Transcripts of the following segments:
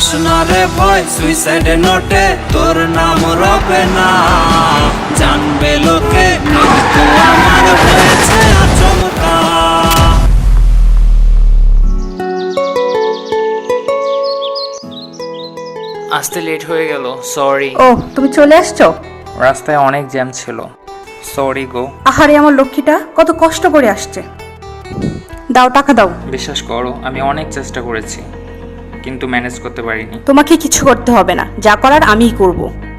Pass না রে ভয় সুইসাইড নোটে তোর নাম রবে না। জানবে লোকে মৃত্যু আমার হয়েছে আচমকা। আসতে লেট হয়ে গেল সরি ও তুমি চলে আসছো? রাস্তায় অনেক জ্যাম ছিল সরি গো। আহারে আমার লক্ষ্মীটা কত কষ্ট করে আসছে। দাও টাকা দাও। বিশ্বাস করো আমি অনেক চেষ্টা করেছি। কিন্তু ম্যানেজ করতে পারিনি। তোমাকে কিছু করতে হবে না। যা করার আমিই করব।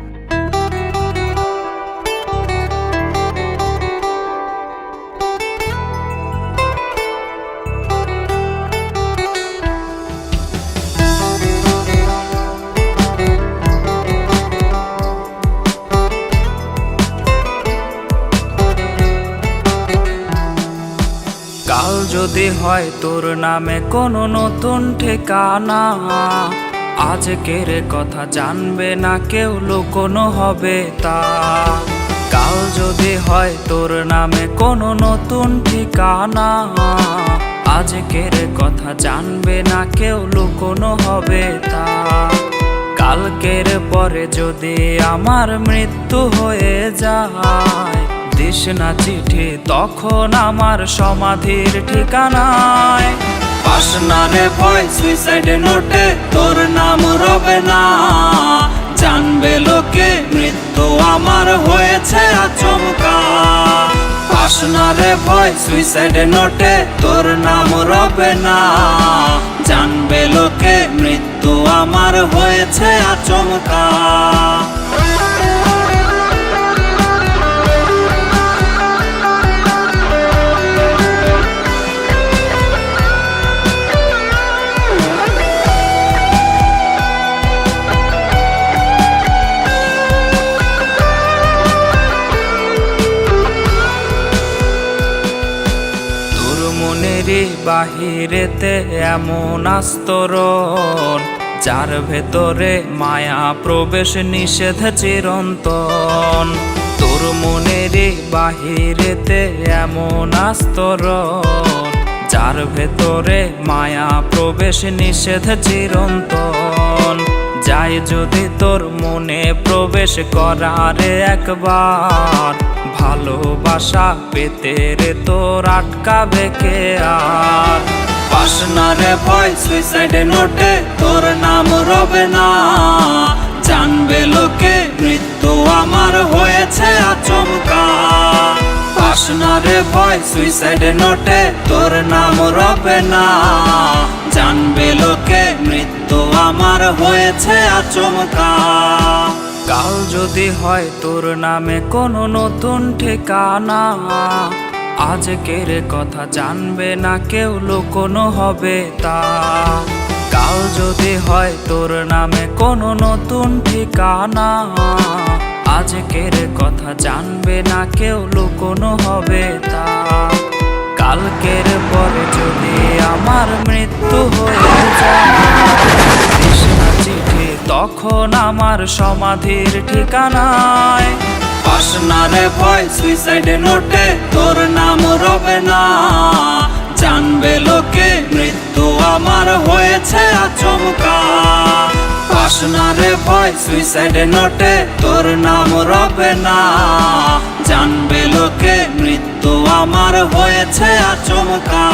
যদি হয় তোর নামে কোনো নতুন ঠিকানা। আজকের কথা জানবে না কেউ, লুকোনো হবে তা। কাল যদি হয় তোর নামে কোনো নতুন ঠিকানা। আজকের কথা জানবে না কেউ, লুকোনো হবে তা। কালকের পরে যদি আমার মৃত্যু হয়ে যায় দিস না চিঠি, তখন আমার সমাধির ঠিকানায়। পাস রে ভয় সুইসাইড নোটে তোর নাম রবে না। জানবে লোকে, মৃত্যু আমার হয়েছে আচমকা। পাস রে ভয় সুইসাইড নোটে তোর নাম রবে না। জানবে লোকে, মৃত্যু আমার হয়েছে আচমকা। মনেরই বাহিরেতে এমন আস্তরণ, যার ভেতরে মায়া প্রবেশ নিষেধ চিরন্তন। তোর মনের বাহিরেতে এমন আস্তরণ, যার ভেতরে মায়া প্রবেশ নিষেধ চিরন্তন। যাই যদি তোর মনে প্রবেশ করারে একবার। ভালোবাসা পেতে রে তোর আটকাবে কে আর? পাস না রে ভয় সুইসাইড নোটে তোর নাম রবে না। জানবে লোকে মৃত্যু আমার হয়েছে আচমকা। পাস না রে ভয় সুইসাইড নোটে তোর নাম রবে না। জানবে লোকে মৃত্যু আমার হয়েছে আচমকা। কাল যদি হয় তোর নামে কোনো নতুন ঠিকানা আজকের কথা জানবে না কেউ, লুকোনো হবে তা। কাল যদি হয় তোর নামে কোনো নতুন ঠিকানা আজকের কথা জানবে না কেউ, লুকোনো হবে তা। কালকের পরে যদি আমার মৃত্যু হয়ে যায় তখন আমার সমাধির ঠিকানায়। পাস রে ভয় সুইসাইড নোটে তোর নাম রবে না জানবে লোকে, মৃত্যু আমার হয়েছে আচমকা। পাস রে ভয় সুইসাইড নোটে তোর নাম রবে না জানবে লোকে, মৃত্যু আমার হয়েছে আচমকা।